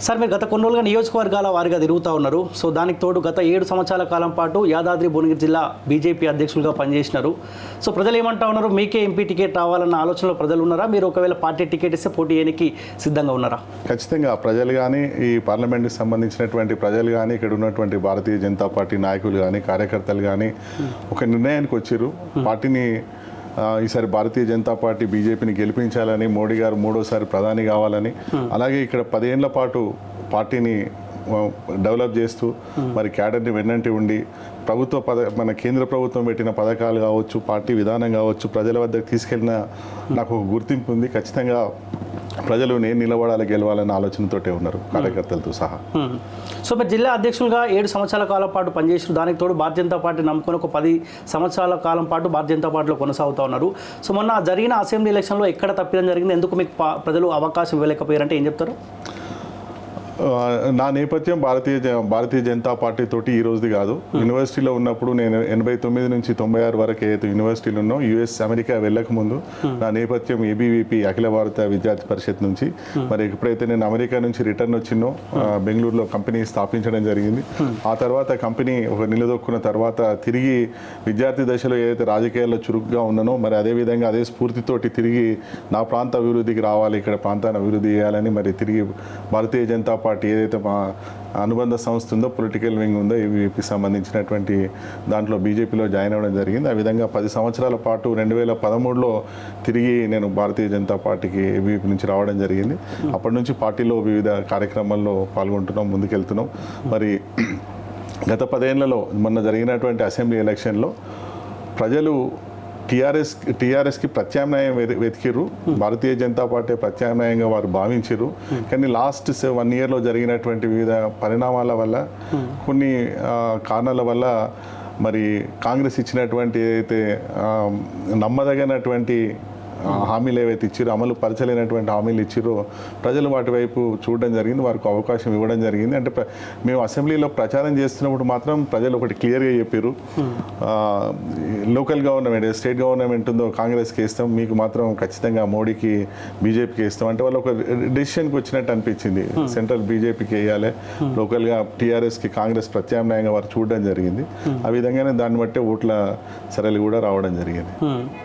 Sir మీరు గత కొన్ని రోజులుగా నియోజకవర్గాల వారిగా తిరుగుతూ ఉన్నారు. సో దానికి తోడు గత ఏడు సంవత్సరాల కాలం పాటు యాదాద్రి భువనగిరి జిల్లా బీజేపీ అధ్యక్షులుగా పనిచేసినారు. సో ప్రజలు ఏమంటా ఉన్నారు? మీకే ఎంపీ టికెట్ రావాలన్న ఆలోచనలో ప్రజలు ఉన్నారా? మీరు ఒకవేళ పార్టీ టికెట్ ఇస్తే పోటీ చేయడానికి సిద్ధంగా ఉన్నారా? ఖచ్చితంగా ప్రజలు కానీ ఈ పార్లమెంట్కి సంబంధించినటువంటి ప్రజలు కానీ ఇక్కడ ఉన్నటువంటి భారతీయ జనతా పార్టీ నాయకులు కానీ కార్యకర్తలు కానీ ఒక నిర్ణయానికి వచ్చారు పార్టీని ఆ, ఈసారి భారతీయ జనతా పార్టీ బీజేపీని గెలిపించాలని మోడీ గారు మూడోసారి ప్రధాని కావాలని. అలాగే ఇక్కడ పదేళ్ళ పాటు పార్టీని డెవలప్ చేస్తూ మరి క్యాడర్ని వెన్నంటి ఉండి ప్రభుత్వ పద మన కేంద్ర ప్రభుత్వం పెట్టిన పథకాలు కావచ్చు పార్టీ విధానం కావచ్చు ప్రజల వద్దకు తీసుకెళ్ళిన నాకు ఒక గుర్తింపు ఉంది. ఖచ్చితంగా ప్రజలు నేను నిలబడాలి గెలవాలన్న ఆలోచనతోటే ఉన్నారు కార్యకర్తలతో సహా. సో మీరు జిల్లా అధ్యక్షులుగా ఏడు సంవత్సరాల కాలం పాటు పనిచేసిన దానికి తోడు భారతీయ జనతా పార్టీ నమ్ముకొని ఒక పది సంవత్సరాల కాలం పాటు భారతీయ జనతా పార్టీలో కొనసాగుతూ ఉన్నారు. సో మొన్న జరిగిన అసెంబ్లీ ఎలక్షన్లో ఎక్కడ తప్పిదం జరిగింది? ఎందుకు మీకు ప్రజలు అవకాశం ఇవ్వలేకపోయారంటే ఏం చెప్తారు? నా నేపథ్యం భారతీయ జ- భారతీయ జనతా పార్టీ తోటి ఈ రోజుది కాదు. యూనివర్సిటీలో ఉన్నప్పుడు నేను ఎనభై తొమ్మిది నుంచి తొంభై ఆరు వరకు ఏదైతే యూనివర్సిటీలో ఉన్నో యుఎస్ అమెరికా వెళ్ళక ముందు నా నేపథ్యం ఏబీవీపీ అఖిల భారత విద్యార్థి పరిషత్ నుంచి. మరి ఎప్పుడైతే నేను అమెరికా నుంచి రిటర్న్ వచ్చినో బెంగళూరులో కంపెనీ స్థాపించడం జరిగింది. ఆ తర్వాత కంపెనీ ఒక నిలదొక్కున్న తర్వాత తిరిగి విద్యార్థి దశలో ఏదైతే రాజకీయాల్లో చురుకుగా ఉన్నానో మరి అదే విధంగా అదే స్ఫూర్తితోటి తిరిగి నా ప్రాంత అభివృద్ధికి రావాలి ఇక్కడ ప్రాంతాన్ని అభివృద్ధి చేయాలని మరి తిరిగి భారతీయ జనతా పార్టీ పార్టీ ఏదైతే మా అనుబంధ సంస్థ ఉందో పొలిటికల్ వింగ్ ఉందో ఈవీపీకి సంబంధించినటువంటి దాంట్లో బీజేపీలో జాయిన్ అవ్వడం జరిగింది. ఆ విధంగా పది సంవత్సరాల పాటు రెండు వేల పదమూడులో తిరిగి నేను భారతీయ జనతా పార్టీకి ఏబీపీ నుంచి రావడం జరిగింది. అప్పటి నుంచి పార్టీలో వివిధ కార్యక్రమాల్లో పాల్గొంటున్నాం ముందుకెళ్తున్నాం. మరి గత పదేళ్ళలో మొన్న జరిగినటువంటి అసెంబ్లీ ఎలక్షన్లో ప్రజలు టీఆర్ఎస్ టీఆర్ఎస్కి ప్రత్యామ్నాయం వె- వెతికిర్రు. భారతీయ జనతా పార్టీ ప్రత్యామ్నాయంగా వారు భావించారు కానీ లాస్ట్ వన్ ఇయర్లో జరిగినటువంటి వివిధ పరిణామాల వల్ల కొన్ని కారణాల వల్ల మరి కాంగ్రెస్ ఇచ్చినటువంటి ఏదైతే నమ్మదగినటువంటి హామీలు ఏవైతే ఇచ్చారో అమలు పరచలేనటువంటి హామీలు ఇచ్చారో ప్రజలు వాటి వైపు చూడడం జరిగింది వారికి అవకాశం ఇవ్వడం జరిగింది. అంటే మేము అసెంబ్లీలో ప్రచారం చేస్తున్నప్పుడు మాత్రం ప్రజలు ఒకటి క్లియర్గా చెప్పారు లోకల్ గవర్నమెంట్ స్టేట్ గవర్నమెంట్ ఉందో కాంగ్రెస్కి ఇస్తాం మీకు మాత్రం ఖచ్చితంగా మోడీకి బీజేపీకి ఇస్తాం అంటే వాళ్ళు ఒక డెసిషన్కి వచ్చినట్టు అనిపించింది. సెంట్రల్ బీజేపీకి వేయాలి లోకల్గా టీఆర్ఎస్కి కాంగ్రెస్ ప్రత్యామ్నాయంగా వారు చూడడం జరిగింది. ఆ విధంగానే దాన్ని బట్టి ఓట్ల సరళి కూడా రావడం జరిగింది.